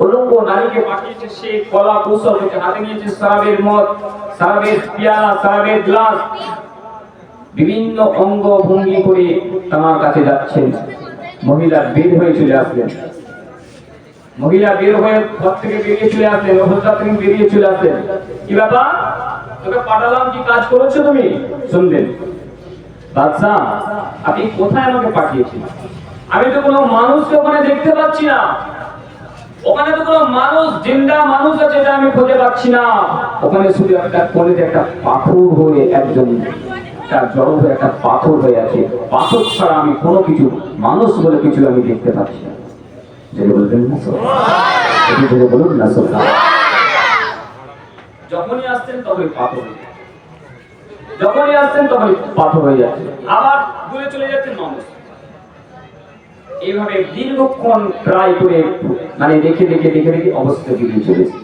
নারীকে পাঠিয়েছে সে কলা কৌশল হাতে নিয়েছে মদ গ্লাস। বিভিন্ন অঙ্গ ভঙ্গি করে তার কাছে যাচ্ছেন। মহিলা বের হয়ে চলে আসলেন। মহিলা বের হয়ে ঘর থেকে বেরিয়ে চলে আসলেন অবস্থা থেকে বেরিয়ে চলে আসলেন। কি ব্যাপার? তোকে পাঠালাম কি কাজ করেছ তুমি? শুনবেন। বাদশাহ, আপনি কোথায় আমাকে পাঠিয়েছেন? আমি তো কোনো মানুষকে ওখানে দেখতে পাচ্ছি না। ওখানে তো কোনো মানুষ, জিন্দা মানুষ আছে এটা আমি খুঁজে পাচ্ছি না। ওখানে শুধু একটা কোণেতে একটা পাথর হয়ে একজন তার জড় হয়ে একটা পাথর হয়ে আছে। পাথর ছাড়া আমি কোনো কিছু, মানুষ বলে কিছু আমি দেখতে পাচ্ছি না। যেটা বলবেন না বলুন না যখনই আসতেন তখনই পাথর যখনই আসতেন তখনই পাথর হয়ে যাচ্ছে। আবার দূরে চলে যাচ্ছেন মানুষ। এইভাবে দীর্ঘক্ষণ ট্রাই করে মানে দেখে দেখে দেখে দেখে অবস্থা বিগড়ে চলেছে।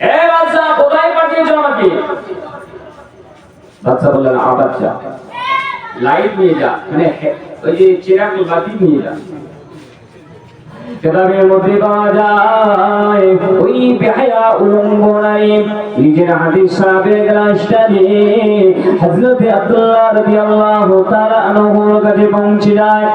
এ বাচ্চা কোথায় পাঠিয়েছো আমাকে? বাচ্চা বললেন, আবার যা। লাইট নিয়ে যা। মানে ওই যে চেরাগ বাতি নিয়ে যা। কেতাবের মধ্যে পাওয়া যায়। ওই বেহায়া উলঙ্গ নারী নিজের হাতে সাপের গ্লাসটা নিয়ে হযরতে আব্দুল্লাহ রবি আল্লাহ তার আনহুর কাছে পৌঁছে যায়।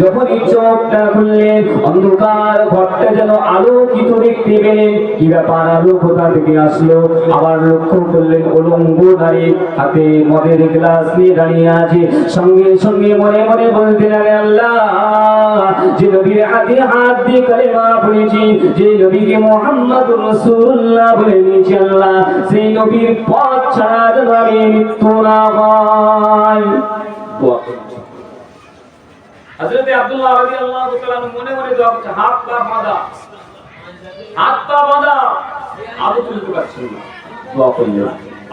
যখনই চোখটা খুললেন অন্ধকার ঘরটা যেন আলোকিত দেখতে পেলেন কি ব্যাপার আলো কোথা থেকে আসলো? আবার লক্ষ্য করলেন উলঙ্গ নারী, হাতে মদের গ্লাস নিয়ে দাঁড়িয়ে আছে, সঙ্গে সঙ্গে সঙ্গে মনে মনে বলতে লাগে আল্লাহ, যে নবীর হাতে হাত দিয়ে কালেমা পড়েছি, যে নবীকে মোহাম্মদ রসুল্লাহ বলে নিয়েছি আল্লাহ, সেই নবীর পথ ছাড়া যেন আমি মৃত্যু না হয়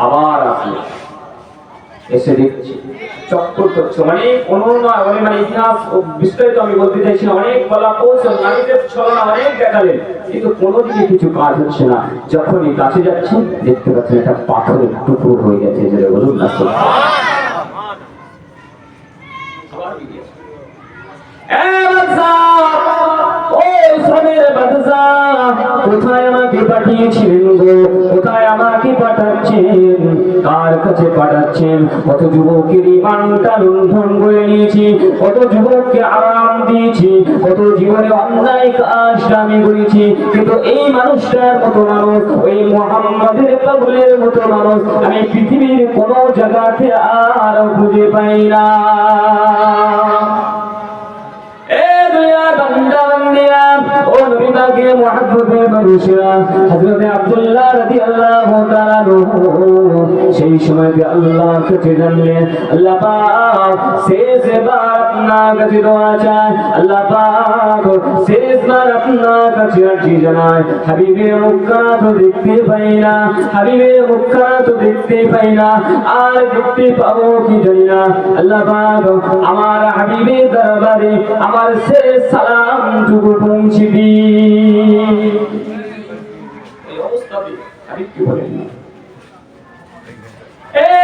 আবার আসলো এসে দেখছি। অনুমান মানে মানে ইতিহাস বিস্তারিত আমি বলতে চাইছি অনেক কৌশল নারীদের ছলনা অনেক দেখালেন কিন্তু কোনো দিকে কিছু কাজ হচ্ছে না। যখনই কাছে যাচ্ছেন দেখতে পাচ্ছেন একটা পাথরের টুকরো হয়ে গেছে। যেটা বলুন, না কোথায় পাঠিয়েছিলেন গো। কোথায় আমাকে পাঠাচ্ছেন? কার কাছে পাঠাচ্ছেন? কত যুবকের ইমানটা লুণ্ঠন করে নিয়েছি, কত যুবককে আরাম দিয়েছি, কত জীবনে অন্যায় কাজটা আমি করেছি। কিন্তু এই মানুষটার মতো মানুষ, ওই মোহাম্মদের পাগলের মতো মানুষ আমি পৃথিবীর কোনো জায়গাতে আর খুঁজে পাই না। এ দুনিয়ার বান্দা পাকের মুহাব্বতের মানুষেরা, হযরতে আব্দুল্লাহ রাদিয়াল্লাহু তাআলা সেই সময়তে আল্লাহর কাছে জানলেন। আল্লাহ পাক শেষবার আপনার কাছে দোয়া চায়। আল্লাহ পাক শেষবার আপনার কাছে আর্জি জানায়। হাবিবের মুখটা তো দেখতে পাই না হাবিবের মুখটা তো দেখতে পাই না আর দেখতে পাবো কি জানি না। আল্লাহ পাক আমার হাবিবের দরবারে আমার শেষ সালাম টুকু পৌঁছে দি এই অবস্থাতে কি বলেন এ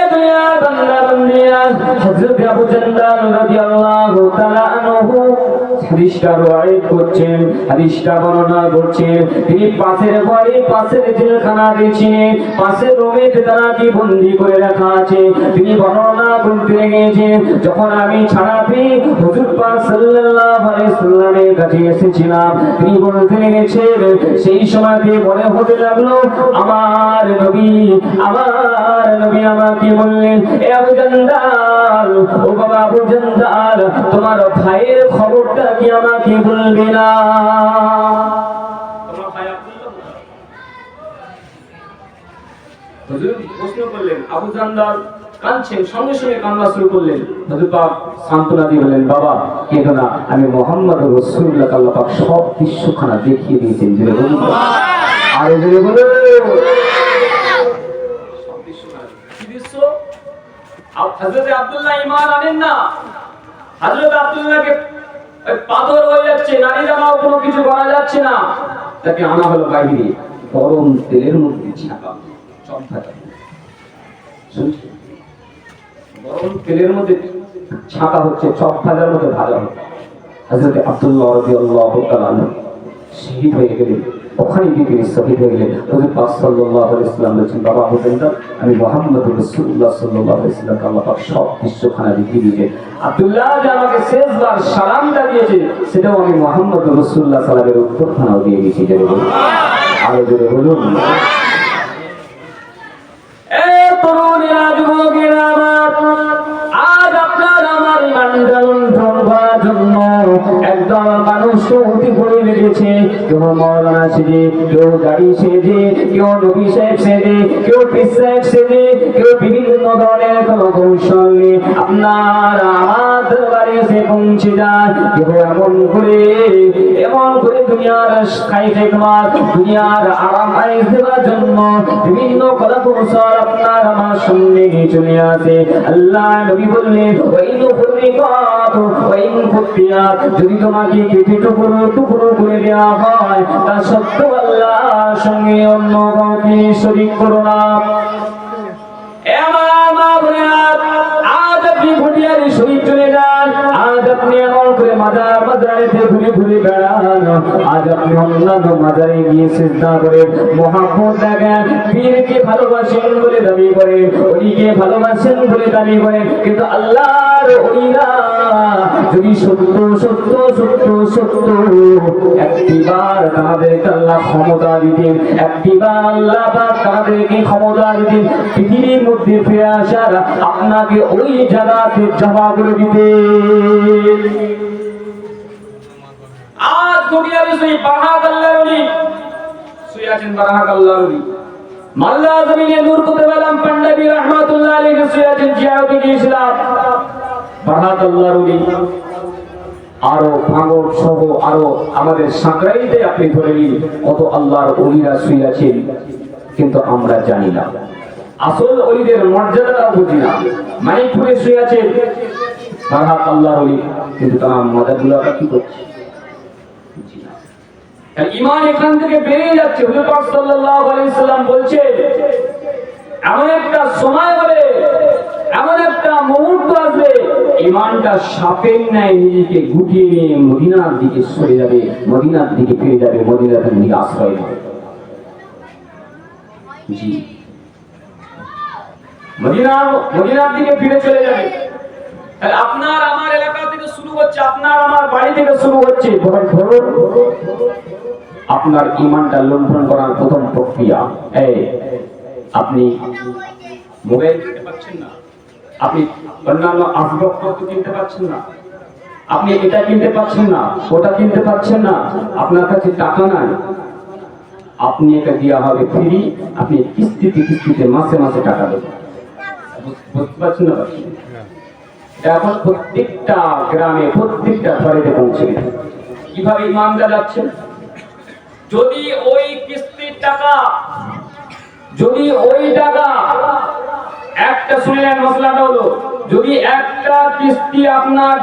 তিনি বর্ণনা করতে গিয়েছেন, যখন আমি ছাড়া পেয়ে কাছে এসেছিলাম, তিনি বলতে গেছেন সেই সময়তে মনে হতে লাগল, আমার নবী আমার নবী আমাকে বললেন এ আবু জান্দাল ও বাবা আবু জান্দাল তোমার ভাইয়ের খবরটা কি আমাকে বলবে না? তোমার ভাই আব্দুল্লাহ হুজুর প্রশ্ন করলেন আবু জান্দাল কাঁদছেন সঙ্গে সঙ্গে কান্না শুরু করলেন। হুজুর পাক সান্ত্বনা দিয়ে বললেন বাবা কেঁদো না আমি মোহাম্মদ রসুল্লাহ আল্লাহ পাক সব দৃশ্যখানা দেখিয়ে দিয়েছেন। বলুন। আর বলুন সব দৃশ্যখানা কি দৃশ্য হযরত আব্দুল্লাহ আনেন না? হযরত আব্দুল্লাহকে পাথর হয়ে যাচ্ছে কোনো কিছু করা যাচ্ছে না। তাকে আনা হলো বাইরে গরম তেলের মধ্যে সব গরম তেলের মধ্যে ছাকা হচ্ছে, চপ ভাজার মধ্যে ভাজা হচ্ছে। হজরত আব্দুল্লাহ শহীদ হয়ে গেলেন, ওখানে গিয়ে তিনি শহীদ হয়ে গেলেন। হযরত পাক ওয়াসাল্লাম বলেছেন, বাবা হোসেন আমি মুহাম্মদ রাসূলুল্লাহ সাল্লাল্লাহু আলাইহি আল্লাহ পাক সব বিশ্বখানা দেখিয়ে দিয়েছে আব্দুল্লাহ যে আমাকে শেষবার সালামটা দিয়েছে, সেটাও আমি মুহাম্মদ রাসূলুল্লাহ সাল্লামের উত্তরখানাও দিয়ে বলুন। আরও জোরে বলুন। একদল মানুষ উঠে পড়ে লেগেছে কেউ মৌলানা সেজে কেউ গাড়ি সেজে, কেউ নবী সাহেব সেজে, কেউ পিস সাহেব সেজে, কেউ বিভিন্ন ধরনের কোনো কৌশল নিয়ে আপনার আমার দরবারে এসে পৌঁছে যায়। কেউ এমন করে এমন করে দুনিয়ার খাই খেকমাত দুনিয়ার আরাম আয়েস দেওয়ার জন্য বিভিন্ন কলা কৌশল আপনার আমার সামনে চলে আসে। আল্লাহ নবী বললেন ওয়াইন ফুতিয়াত যদি তোমাকে কেটে টুকরো টুকরো করে দেওয়া হয়, তা সত্য আল্লাহর সঙ্গে অন্য কাউকে শরীক করো না। আজ আপনি ভুটিয়ারি শরীর চলে যান, আজ আপনি এমন করে মাজার মাজারেতে ঘুরে যদি সত্য সত্য সত্য সত্য তাদেরকে আল্লাহ ক্ষমতা দিতেন, একটিবার আল্লাহ তাদেরকে ক্ষমতা দিতেন, পৃথিবীর মধ্যে ফিরে আসার আপনাকে ওই জায়গাতে জমা করে দিতে আরও ভাঙর সহ আরও আমাদের আপনি ধরে নিন, কত আল্লাহর অলিরা শুয়ে কিন্তু আমরা জানি না। আসল অলিদের মর্যাদাটা বুঝি না। মানিকপুরে শুয়ে আছে ফারহাত আল্লাহর অলি কিন্তু তারা মজাগুলো কি করছে? ইমান এখান থেকে বেড়ে যাচ্ছে। হুজুর সাল্লাম বলছে এমন একটা সময় হবে, এমন একটা মুহূর্ত আসবে ইমানটা সাপের ন্যায় নিজেকে গুটিয়ে নিয়ে মদিনার দিকে সরে যাবে, মদিনার দিকে ফিরে যাবে, মদিনার দিকে আশ্রয় নেবে। জি। মদিনার মদিনার দিকে ফিরে চলে যাবে। আপনার, আমার এলাকা শুরু হচ্ছে, আপনার আমার বাড়ি থেকে শুরু হচ্ছে। আপনার ইমানটা লুণ্ঠন করার প্রথম প্রক্রিয়া, এই, আপনি মোবাইল পারছেন না, আপনি অন্যান্য আসবাবপত্র কিনতে পারছেন না, আপনি এটা কিনতে পারছেন না, ওটা কিনতে পারছেন না, আপনার কাছে টাকা নাই। আপনি এটা দেওয়া হবে ফ্রি আপনি কিস্তিতে কিস্তিতে মাসে মাসে টাকা দেবেন। বুঝতে পারছেন না? এখন প্রত্যেকটা গ্রামে প্রত্যেকটা ঘরেতে পৌঁছে গেছে কীভাবে ইমানটা যাচ্ছে? যদি ওই কিস্তির টাকা যদি ওই টাকা একটা শুনলেন মশলাটা হলো যদি একটা কিস্তি আপনার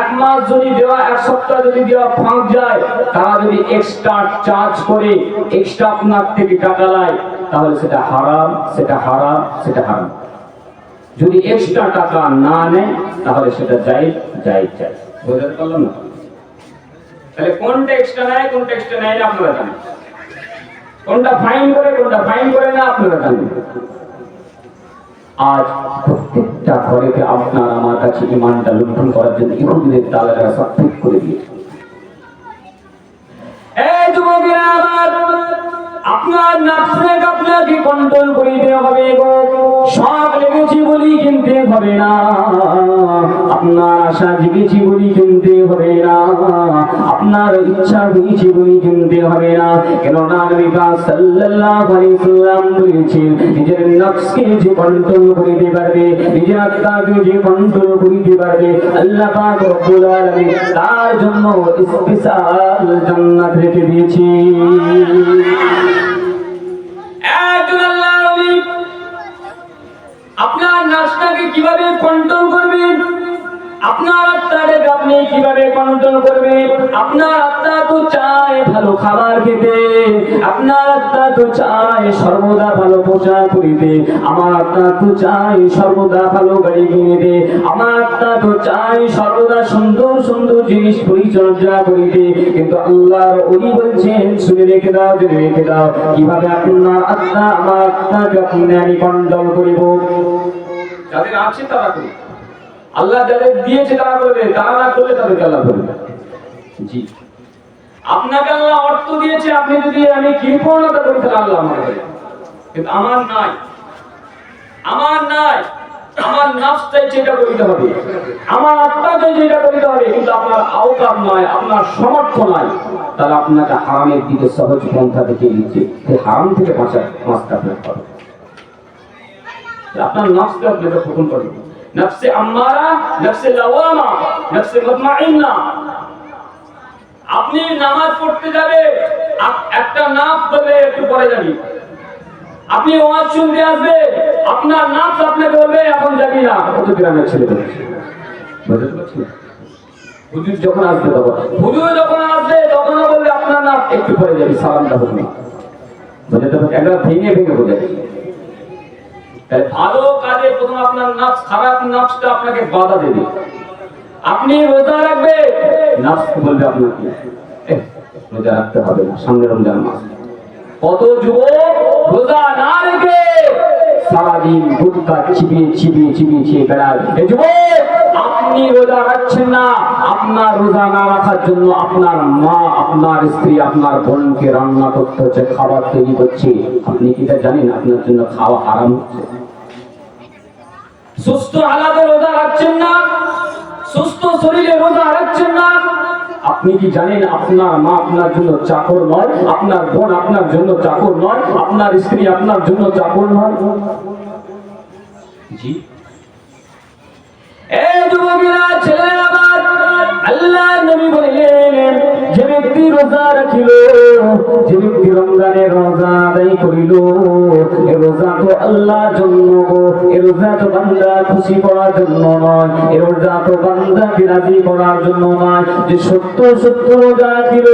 এক মাস যদি দেওয়া এক সপ্তাহ যদি দেওয়া ফাঁক যায় তারা যদি এক্সট্রা চার্জ করে এক্সট্রা আপনার থেকে টাকা লায় তাহলে সেটা হারাম সেটা হারাম সেটা হারাম। যদি এক্সট্রা টাকা না নেয়, তাহলে সেটা যাই যাই যাই বুঝতে পারলাম না? তাহলে কোনটা এক্সট্রা নেয়, কোনটা এক্সট্রা নেয় না, আপনারা জানেন। কোনটা ফাইন করে, কোনটা ফাইন করে না, আপনারা জানেন। আজ প্রত্যেকটা ঘরেতে আপনার আমার কাছে ইমানটা লুণ্ঠন করার জন্য ইহুদিদের তালেরা সব ঠিক করে দিয়েছে। এই যুবকেরা আমার আপনার নাফসেক আপনাকে কন্ট্রোল করিতে হবে গো। সব লেগেছি বলি কিনতে হবে না। আপনার আশা জেগেছি বলি কিনতে হবে না। আপনার ইচ্ছা হয়েছে বলি কিনতে হবে না। কেননা নবী পাক সাল্লাল্লাহু আলাইহি সাল্লাম বলেছেন, নিজের নফসকে যে কন্ট্রোল করিতে পারবে, নিজের আত্মাকে যে কন্ট্রোল করিতে পারবে, আল্লাহ পাক রব্বুল আলামিন তার জন্য স্পেশাল জান্নাত রেখে দিয়েছি আপনার নাচটাকে কীভাবে কন্ট্রোল করবেন? আপনার আত্মাটাকে আপনি কীভাবে কন্ট্রোল করবেন? আপনার আত্মা তো চায় ভালো খাবার খেতে। আপনার আত্মা তো চায় সর্বদা ভালো পোশাক পরিতে। আমার আত্মা তো চায় সর্বদা ভালো গাড়ি কিনিতে। আমার আত্মা তো চায় সর্বদা সুন্দর সুন্দর জিনিস পরিচর্যা করিতে। কিন্তু আল্লাহর উনি বলছেন, শুনে রেখে দাও, জেনে রেখে দাও, কীভাবে আপনার আত্মা, আমার আত্মাকে আপনি আমি কন্ট্রোল করিব? যাদের আছে তারা করবে আল্লাহ যাদের দিয়েছে, তারা করবে তারা না করলে তাদেরকে আল্লাহ করবে জি। আপনাকে আল্লাহ অর্থ দিয়েছে, আপনি যদি আমি কৃপণতা করি তাহলে আল্লাহ আমার কিন্তু আমার নাই। আমার নাই। আমার নাফস চাইছে এটা করিতে হবে। আমার আত্মা চাইছে এটা করিতে হবে, কিন্তু আপনার আওকাত নয় আপনার সমর্থ নাই। তাহলে আপনাকে হারামের দিকে, সহজ পন্থা দেখিয়ে দিচ্ছে হারাম থেকে বাঁচা বাঁচতে আপনার হবে। আপনার নফসকে আপনাকে হুকুম করবে নফসে আম্মারা নফসে লাওয়ামা নফসে মুতমাইন্না আপনি নামাজ পড়তে যাবে একটা নাম বলবে একটু পরে যাবি। আপনি ওয়াজ শুনতে আসবে, আপনার নাম আপনাকে বলবে, এখন যাবি না কত গ্রামের ছেলে হুজুর যখন আসবে তখন, হুজুর যখন আসবে তখন বলবে, আপনার নাম একটু পরে যাবি, সালামটা হোক না। বুঝতে পারছি একবার ভেঙে ভেঙে তাহলে ভালো কাজে প্রথম আপনার নাচ খারাপ নাচটা আপনাকে বাধা দেবে। আপনি রোজা রাখবে নাচ বলবে আপনাকে "এহ, রোজা রাখতে হবে না সামনে রমজান মাস। কত যুবক রোজা না রেখে সারাদিন গুটকা চিবিয়ে চিবিয়ে চিবিয়ে চিবিয়ে বেড়ায়। যুবক! আপনি রোজা রাখছেন না, আপনার রোজা না রাখার জন্য আপনার মা, আপনার স্ত্রী, আপনার বোনকে রান্না করতে হচ্ছে খাবার তৈরি করছে। আপনি কি জানেন? আপনার জন্য খাওয়া হারাম হচ্ছে। সুস্থ হালাতে রোজা রাখছেন না, সুস্থ শরীরে রোজা রাখছেন না। আপনি কি জানেন? আপনার মা আপনার জন্য চাকর নয়, আপনার বোন আপনার জন্য চাকর নয়, আপনার স্ত্রী আপনার জন্য চাকর নয়। জি। এ যুবকেরা ছেলে আমার আল্লাহ নবী বলিলেন ব্যক্তি রোজা রাখিল যে ব্যক্তি রমজানে রোজা আদায় করিল। এ রোজা তো আল্লাহর জন্য এ রোজা তো বান্দা খুশি করার জন্য নয়, এ রোজা তো বান্দাকে রাজি করার জন্য নয়। যে সত্য সত্য রোজা রাখিল,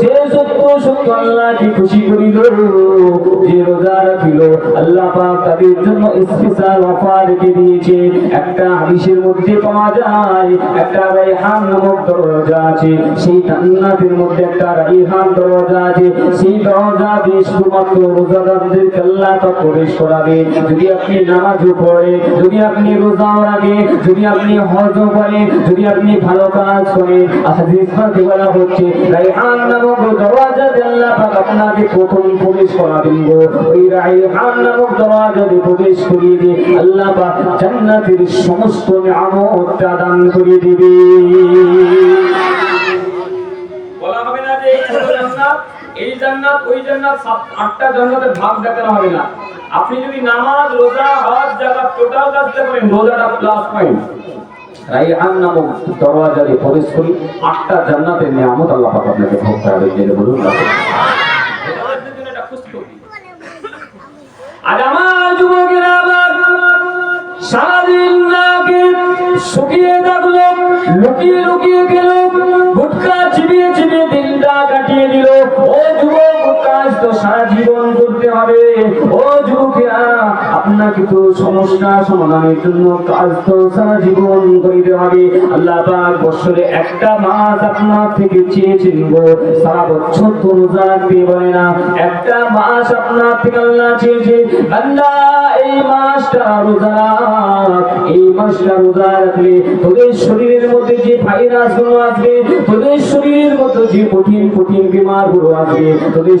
সে সত্য সত্য আল্লাহকে খুশি করিল। যে রোজা রাখিল, আল্লাহ পাক তাদের জন্য স্পেশাল অফার রেখে দিয়েছে। একটা হাদিসের মধ্যে পাওয়া যায়, একটা রাইহান নামক দরজা আছে, সেই জান্নাতের মধ্যে একটা রাইহান দরজা আছে। সেই দরজা দিয়ে শুধুমাত্র রোজাদারদেরকে আল্লাহ পাক প্রবেশ করাবে। যদি আপনি নামাজও পড়ে, যদি আপনি রোজাও রাখে, যদি আপনি হজও করেন যদি আপনি ভালো কাজ করেন হাদিস পাকে বলা হচ্ছে রাইহান নামক দরজা আল্লাহ পাক আপনাকে প্রথম প্রবেশ করাবেন গো। ওই রাইহান নামক দরজা দিয়ে প্রবেশ করিয়ে দিয়ে আল্লাহ পাক জান্নাতের সমস্ত নিয়ামতটা দান করে দিবে। এই ছোট জান্নাত এই জান্নাত ওই জান্নাত আটটা জান্নাতের ভাগ দেখানো হবে না। আপনি যদি নামাজ রোজা হজ জাকাত টোটাল কাজটা করেন রোজাটা প্লাস পয়েন্ট রাইহান নামক দরজা দিয়ে প্রবেশ করি আটটা জান্নাতের নিয়ামত আল্লাহ পাক আপনাকে ভোগ করাবে জেনে বলুন আজ আমার যুবকেরা আবার সারাদিন নাকে শুকিয়ে থাকল লুকিয়ে লুকিয়ে গেল। কাজ তো সারা জীবন করতে হবে। ও যুবকেরা, আপনাকে তো সমস্যা সমাধানের জন্য কাজ তো সারা জীবন করিতে হবে। আল্লাহ পাক বছরে একটা মাস আপনার থেকে চেয়েছেন গো। সারা বছর তো রোজা রাখতে পারে না। একটা মাস আপনার থেকে আল্লাহ চেয়েছে, বান্দা, এই মাসটা রোজা এই মাসটা রোজা রাখলে তোদের শরীরের মধ্যে যে ভাইরাসগুলো আসবে, তোদের শরীরের মধ্যে যে কঠিন কঠিন বিমারগুলো আসবে, তোদের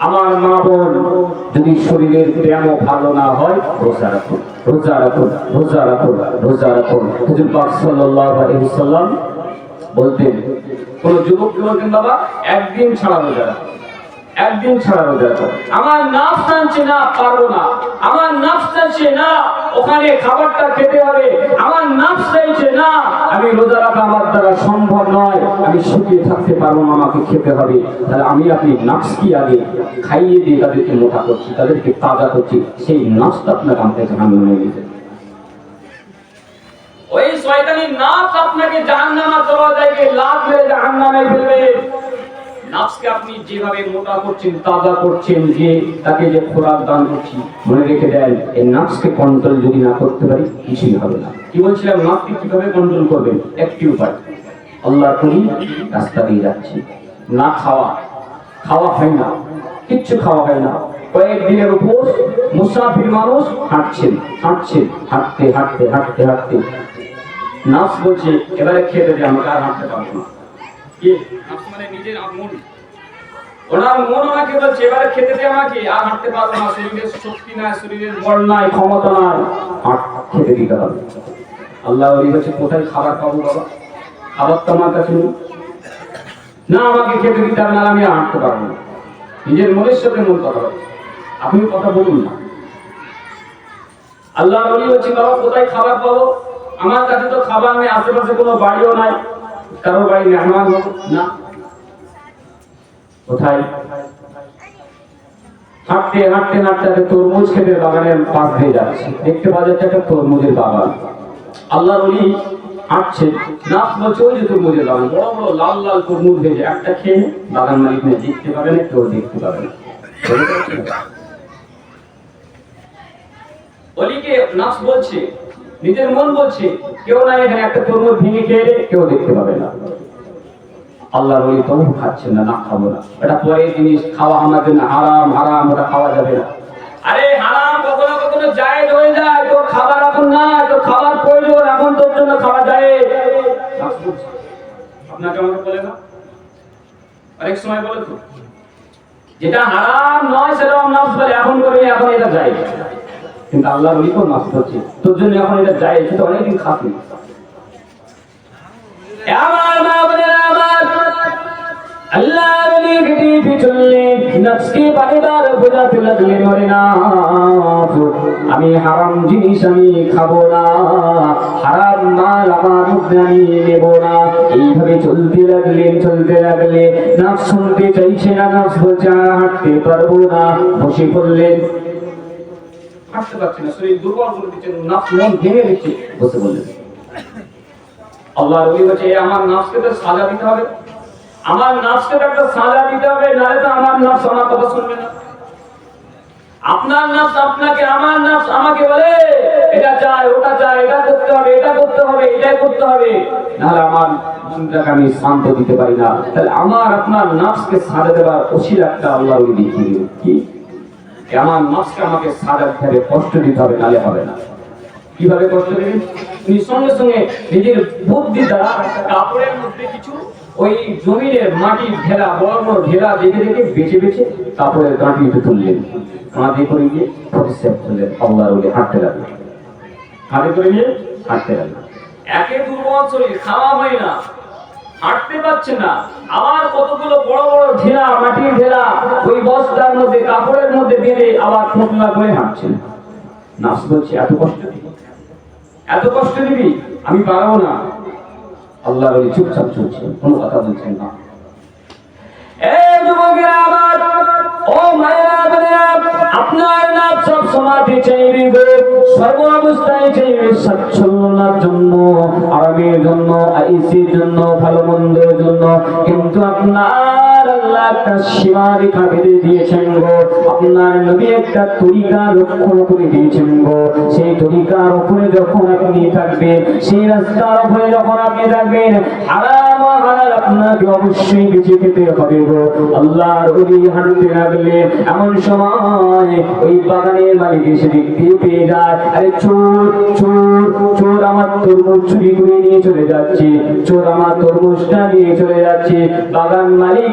আমার মা বোন যদি শরীরের ব্যায়াম ভালো না হয়, রোজা রাখুন রোজা রাখুন রোজা রাখুন রোজা রাখুন। হুজুর পাক সাল্লাল্লাহু আলাইহি সাল্লাম বলতেন, কোন যুবক বলতেন বাবা একদিন ছাড়া রোজা রাখো একদিন ছাড়া রোজা রাখো আমার নাফ টানছে না, পারব না। আমার নাফ টানছে না, ওখানে খাবারটা খেতে হবে। আমার নাফ চাইছে না, আমি রোজা রাখা আমার দ্বারা সম্ভব নয়। আমি শুকিয়ে থাকতে পারব না, আমাকে খেতে হবে। তাহলে আমি আপনি নাফস কি আগে খাইয়ে দিয়ে তাদেরকে মোটা করছি, তাদেরকে তাজা করছি? সেই নাফসটা আপনাকে আমাকে জাহান্ন নিয়ে গেছে। ওই শয়তানি নাফস আপনাকে জাহান্নামা দরজায় গিয়ে লাভ মেরে জাহান্নামে ফেলবে। নাফসকে আপনি যেভাবে মোটা করছেন, তাজা করছেন, যে তাকে যে খোরাক দান করছি, মনে রেখে দেন, এই নাফসকে কন্ট্রোল যদি না করতে পারি, কিছুই হবে না। কি বলছিলাম, নাফসকে কীভাবে কন্ট্রোল করবেন? একটি উপায়। আল্লাহ করি রাস্তা দিয়ে যাচ্ছি। না খাওয়া খাওয়া হয় না, কিচ্ছু খাওয়া হয় না। কয়েকদিনের উপর মুসাফির মানুষ হাঁটছেন হাঁটছেন, হাঁটতে হাঁটতে হাঁটতে হাঁটতে। নাফস বলছে, এবারে খেতে যে আমাকে আর হাঁটতে পারব না। নিজের মন আমাকে বলছে, এবারে খেতে আমাকে। আর না নাই, শরীরের নাই, ক্ষমতা নাই। খেতে দিতে আল্লাহ বলছে, কোথায় পাবো আমার কাছে না, আমাকে খেতে দিতে হবে না আমি হাঁটতে পারব না। নিজের মনের সাথে মন কথা আপনি কথা বলুন না। আল্লাহ বলি বলছি, বাবা, কোথায় খাবার পাবো? আমার কাছে তো খাবার নেই, আশেপাশে কোনো বাড়িও নাই। না। তরমুজ খেতে বাগানের পাশ দিয়ে যাচ্ছে। দেখতে পাওয়া যাচ্ছে একটা তরমুজের বাগান। আল্লাহ বলি হাঁটছে। নাচ বলছে, ওই যে তরমুজের বাগান। বড় বড়, লাল লাল তরমুজ হয়েছে একটা খেয়ে বাগান মালিক নিয়ে দেখতে পাবে না দেখতে পাবে না বলছে নিজের মন বলছে, কেউ না এখানে একটা তরমুজ ভেঙে খেয়ে কেউ দেখতে পাবে না। আল্লাহর ওলি তবু খাচ্ছেন না না খাব না। এটা পরের জিনিস, খাওয়া আমার জন্য হারাম হারাম, ওটা খাওয়া যাবে না। আরে হারাম, কখনো কখনো জায়েজ হয়ে যায়, তোর খাবার এখন না তোর খাবার প্রয়োজন, এখন তোর জন্য খাওয়া যায় আপনাকে আমাকে বলে না? অনেক সময় বলে তো। যেটা হারাম নয় সেটা নাফস বলে, এখন করে, এখন এটা যায় কিন্তু আল্লাহর ওলি কোন নাফস হচ্ছে তোর জন্য এখন এটা যায় সেটা অনেকদিন না আমি হারাম জিনিস আমি খাব না, হারাম মাল আমার আমি নেব না। এইভাবে চলতে লাগলেন চলতে লাগলে, নাফস শুনতে চাইছে না নাচ বলছে হাঁটতে পারব না। বসে পড়লেন। হাঁটতে পারছে না। শরীর দুর্বল করে দিচ্ছেন নাফস মন ভেঙে দিচ্ছে। বসে বললেন আল্লাহ রবি বলছে আমার নাফসকে তো সাজা দিতে হবে। আমার নাফসকে তো একটা সাজা দিতে হবে নাহলে তো আমার নাফস আমার কথা শুনবে না। আপনার নাফস আপনাকে আমার নাফস আমাকে বলে এটা চাই ওটা চাই এটা করতে হবে এটা করতে হবে এটাই করতে হবে। নাহলে আমার মনটাকে আমি শান্ত দিতে পারি না। তাহলে আমার আপনার নাফসকে সাজা দেওয়ার অসিল একটা আল্লাহ দেখিয়ে কি? আমাকে হবে কষ্ট দিতে হবে নাহলে হবে না। কীভাবে কষ্ট দেবেন তিনি সঙ্গে সঙ্গে নিজের বুদ্ধি দ্বারা কাপড়ের মধ্যে কিছু ওই জমিনের মাটি বড় ঢেলা দেখে দেখে বেছে বেছে কাপড়ের তুললেন। করে গিয়ে প্রতিষ্ঠা করলেন। হাঁটতে করে নিয়ে হাঁটতে একে দুর্বল শরীর খাওয়া হয় না, হাঁটতে পারছে না। আবার কতগুলো বড় বড় ঢেলা, মাটির ঢেলা, ওই বস্তার মধ্যে কাপড়ের মধ্যে বেঁধে আবার ফোটলা করে হাঁটছেন। নাস বলছে, এত কষ্ট এত কষ্ট দিবি? আমি পারব না। আল্লাহর ওই চুপচাপ চলছে, কোনো কথা বলছেন না। আপনার জন্য জন্য, কিন্তু আপনার অবশ্যই বেঁচে খেতে হবে গো। আল্লাহর হাঁটতে লাগলে এমন সময় ওই বাগানের মালিক এসে দেখতে পেয়ে যায়, আরে চোর চোর চোর আমার তরমুজ চুরি করে নিয়ে চলে যাচ্ছে, চোর আমার তরমুজটা নিয়ে চলে যাচ্ছে। বাগান মালিক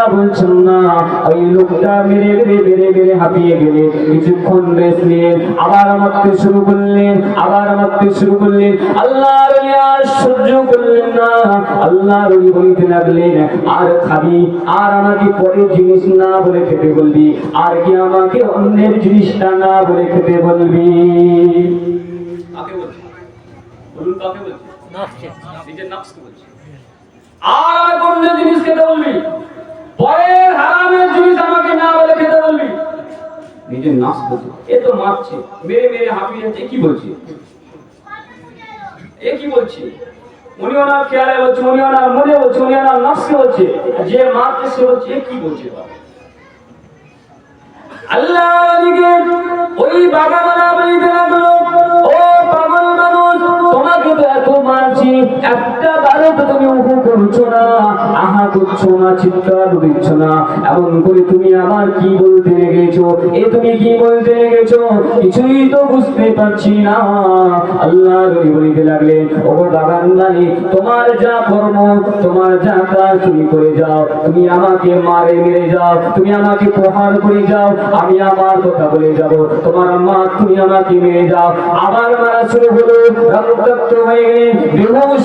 কথা কথা বলছেন না ওই লোকটা মেরে মেরে মেরে মেরে হাঁপিয়ে গেলে। কিছুক্ষণ রেস্ট নিয়ে আবার মারতে শুরু করলেন আবার মারতে শুরু করলেন। আল্লাহ আর সহ্য করলেন না। আল্লাহ রবি বলতে লাগলেন আর খাবি আর আমাকে পরের জিনিস না বলে খেতে বলবি আর কি আমাকে অন্যের জিনিসটা না বলে খেতে বলবি? কাকে বলছি? বলুন কাকে বলছি? নিজের নফসকে বলছি। আর অন্য জিনিস খেতে বলবি? নিজের নাচ বলছে এ তো মারছে, মেরে মেরে হাঁপিয়ে যাচ্ছে কি বলছে? এ কি বলছে? উনি ওনার খেয়ালে বলছে উনি ওনার মনে বলছে উনি ওনার নাচকে বলছে যে মারছে সে বলছে এ কি বলছে আল্লাহ ওই বাগা বলি লাগল একটা বারো তো তুমি করছ না, আহা করছ না না, এমন করে তুমি আমার কি বলতে এ তুমি কি বলতে কিছুই তো বুঝতে পারছি না। আল্লাহ নবী বলিতে ও তোমার যা কর্ম, তোমার যা কাজ, তুমি করে যাও। তুমি আমাকে মারে মেরে যাও। তুমি আমাকে প্রহার করে যাও। আমি আমার কথা বলে যাব। তোমার মা তুমি আমাকে মেরে যাও। আবার মারা শুরু হলো, রক্তাক্ত হয়ে বেহুশ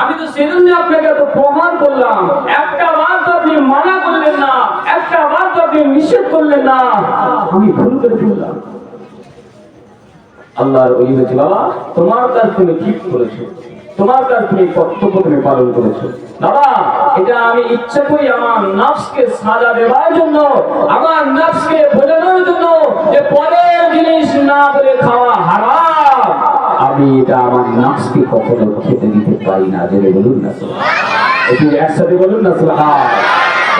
আমি তো সেজন্য আপনাকে এত প্রমাণ করলাম। একটা বার তো আপনি মানা করলেন না, একটা বার তো আপনি নিষেধ করলেন না। আমি ভুল করে ফেললাম। আল্লাহর ওই হয়েছে বাবা, তোমার কাজ তুমি ঠিক করেছ। তোমার কাজ তুমি কর্তব্য তুমি পালন করেছ। বাবা, এটা আমি ইচ্ছা করি আমার নফসকে সাজা দেওয়ার জন্য, আমার নফসকে বোঝানোর জন্য যে পরের জিনিস না বলে খাওয়া হারাম। আমি এটা আমার নফসকে কখনো খেতে দিতে পারি না, জেনে বলুন না একটু একসাথে বলুন না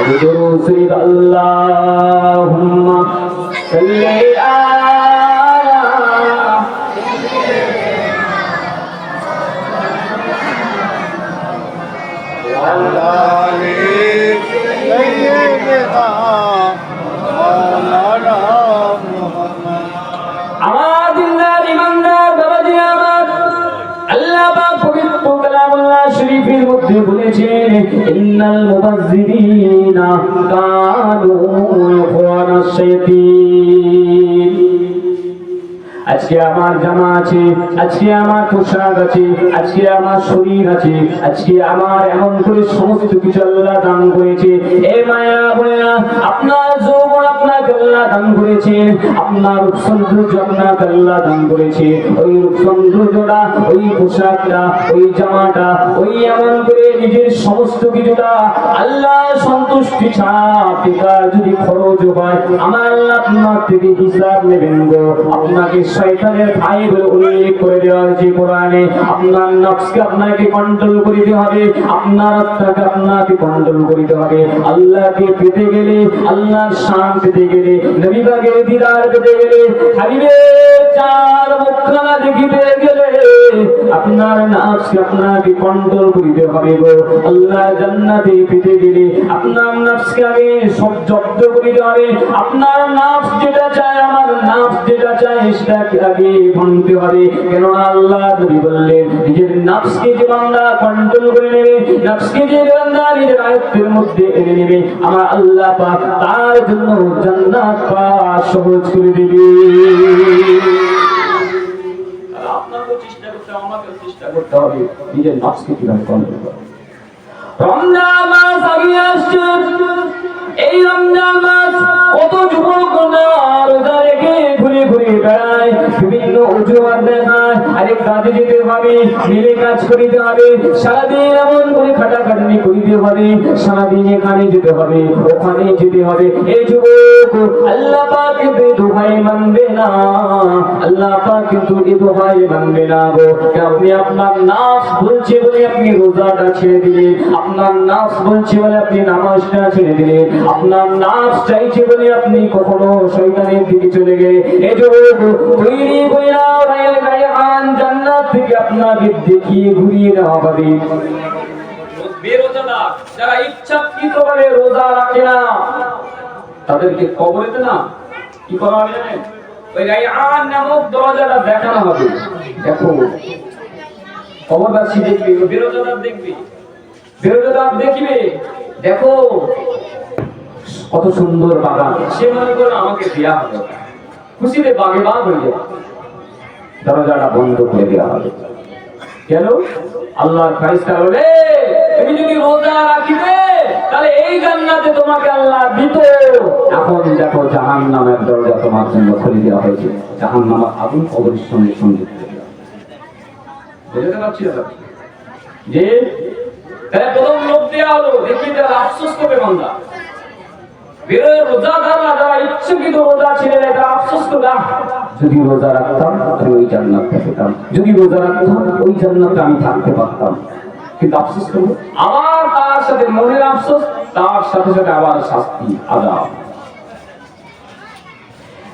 একটু জোরে আল্লাহুম্মা সাল্লি আলা বলেছেন, ইন্নাল মুবাজ্জিরিনা কানু আজকে আমার জামা আছে, আজকে আমার পোশাক আছে, আজকে আমার শরীর আছে, আজকে আমার এমন করে সমস্ত কিছু আল্লাহ দান করেছে। এ মায়া আপনার আল্লাহ দান করেছে, আপনার রূপ সৌন্দর্য আপনাকে আল্লাহ দান করেছে। ওই রূপ সৌন্দর্যটা ওই পোশাকটা, ওই জামাটা, ওই এমন করে নিজের সমস্ত কিছুটা আল্লাহ সন্তুষ্টি টিকার যদি খরচ হয়, আমার আল্লাহ আপনার থেকে হিসাব নেবেন গো। আপনাকে শয়তানের ভাই বলে উল্লেখ করে দেওয়া হয়েছে কোরআনে। আপনার নফসকে আপনাকে কন্ট্রোল করিতে হবে, আপনার আত্মাকে আপনাকে কন্ট্রোল করিতে হবে। আল্লাহকে পেতে গেলে, আল্লাহর শান পেতে গেলে নবীবাগের দিদার পেতে গেলে হাবিবের চার মুখখানা দেখিতে গেলে আপনার নফসকে আপনাকে কন্ট্রোল করিতে হবে গো আল্লাহ জান্নাতে পেতে গেলে আপনার নফসকে আগে সব জব্দ করিতে হবে আপনার নফস যেটা চায় আমার নফস যেটা চায় সেটাকে আগে ভাঙতে হবে কেননা আল্লাহ নবী বললেন নিজের নফসকে যে বান্দা কন্ট্রোল করে নেবে নফসকে যে বান্দা নিজের আয়ত্তের মধ্যে এনে নেবে আমার আল্লাহ পাক তার জন্য জান্নাত পাওয়া সহজ করে দিবি। চেষ্টা করতে হবে নিজের নফসকে কীভাবে কন্ট্রোল করা রমজান এই রমজান মাস কত যুবক রোজা রেখে ঘুরে ঘুরে বেড়ায়। বিভিন্ন অজুহাত দেখায়। আরে কাজে যেতে হবে, মিলে কাজ করিতে হবে। সারাদিন এমন করে খাটাখাটনি করিতে হবে, সারাদিন এখানে যেতে হবে, ওখানে যেতে হবে। এই যুবক, আল্লাহ পাকে দোহাই মানবে না। আল্লাহ পাক কিন্তু এ দোহাই মানবে না গো। আপনি আপনার নাফস বলছে বলে আপনি রোজাটা ছেড়ে দিলেন। আপনার নাফস বলছে বলে আপনি নামাজটা ছেড়ে দিলেন। আপনার নাফস চাইছে বলে আপনি কখনো শয়তানের দিকে চলে গেলে। জান্নাত থেকে আপনাকে দেখিয়ে ঘুরিয়ে নেওয়া হবে। যারা ইচ্ছাকৃতভাবে রোজা রাখে না, তাদেরকে কবরেতে না, কি করা হবে জানেন? দেখবে, বেরোজাদার দেখবে। বেরোজাদার দেখবে, দেখো কত সুন্দর বাগান। সে মনে করে আমাকে দেয়া হবে। খুশিতে বাগে বাগ হয়ে যাবে। দরজাটা বন্ধ করে দেওয়া হবে। কেন? আল্লাহর ফারিস্তা বলে তুমি যদি রোজা রাখিবে তাহলে এই জান্নাতে তোমাকে আল্লাহ দিত। এখন দেখো জাহান নামের দরজা তোমার জন্য খুলে দেওয়া হয়েছে। জাহান নামের আগুন কবরের সঙ্গে সংযুক্ত বুঝতে পারছি যে প্রথম লোক দেওয়া হলো দেখি তারা আফসোস করবে বান্দা। বেরোয় রোজাদাররা ইচ্ছুকৃত রোজা ছিলেন তারা আফসোস যদি রোজা রাখতাম, তাহলে ওই জান্নাতটা পেতাম। যদি রোজা রাখতাম, ওই জান্নাতে আমি থাকতে পারতাম। কিন্তু আফসোস করব আবার তার সাথে মনের আফসোস, তার সাথে সাথে আবার শাস্তি, আদাব।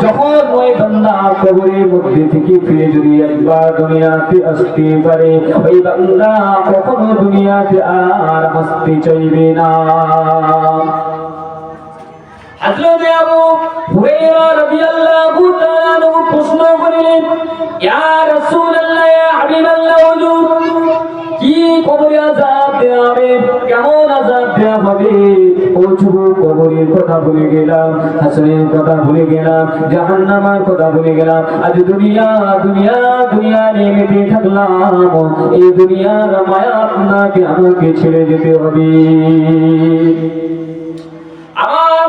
যখন ওই বান্দা কবরের মধ্যে থেকে ফিরে যদি একবার দুনিয়াতে আসতে পারে, ওই বান্দা কখনো দুনিয়াতে প্রশ্ন করিলেন কি কবরে আযাব দেওয়া হবে? কেমন আযাব দেওয়া হবে? ও যুবক, কবরের কথা ভুলে গেলাম, হাসরের কথা ভুলে গেলাম, জাহান্নামের কথা ভুলে গেলাম। আজ দুনিয়া দুনিয়া দুনিয়া নিয়ে মেতে থাকলাম। এই দুনিয়ার মায়া আপনাকে, আমাকে ছেড়ে যেতে হবে। আমার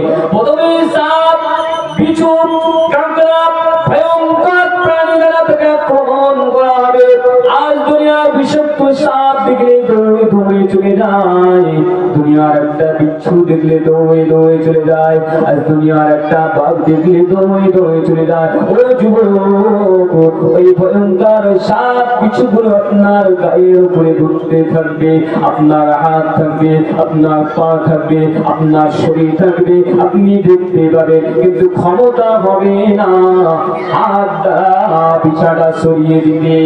প্রথমে সাপ বিছু কাঁকড়া ভয়ঙ্কর। বিষাক্ত সাপ দেখলে দৌড়ে দৌড়ে চলে যায়। দুনিয়ার একটা বিচ্ছু দেখলে দৌড়ে দৌড়ে চলে যায়। আজ দুনিয়ার একটা দেখলে দৌড়ে দৌড়ে চলে যায়। ও যুবক, ওই ভয়ঙ্কর সাপ আপনার গায়ের উপরে ঘুরতে থাকবে, আপনার হাত থাকবে, আপনার পা থাকবে, আপনার শরীর থাকবে, আপনি দেখতে পাবেন, কিন্তু ক্ষমতা হবে না। হাত দ্বারা বিছাটা সরিয়ে দিবে।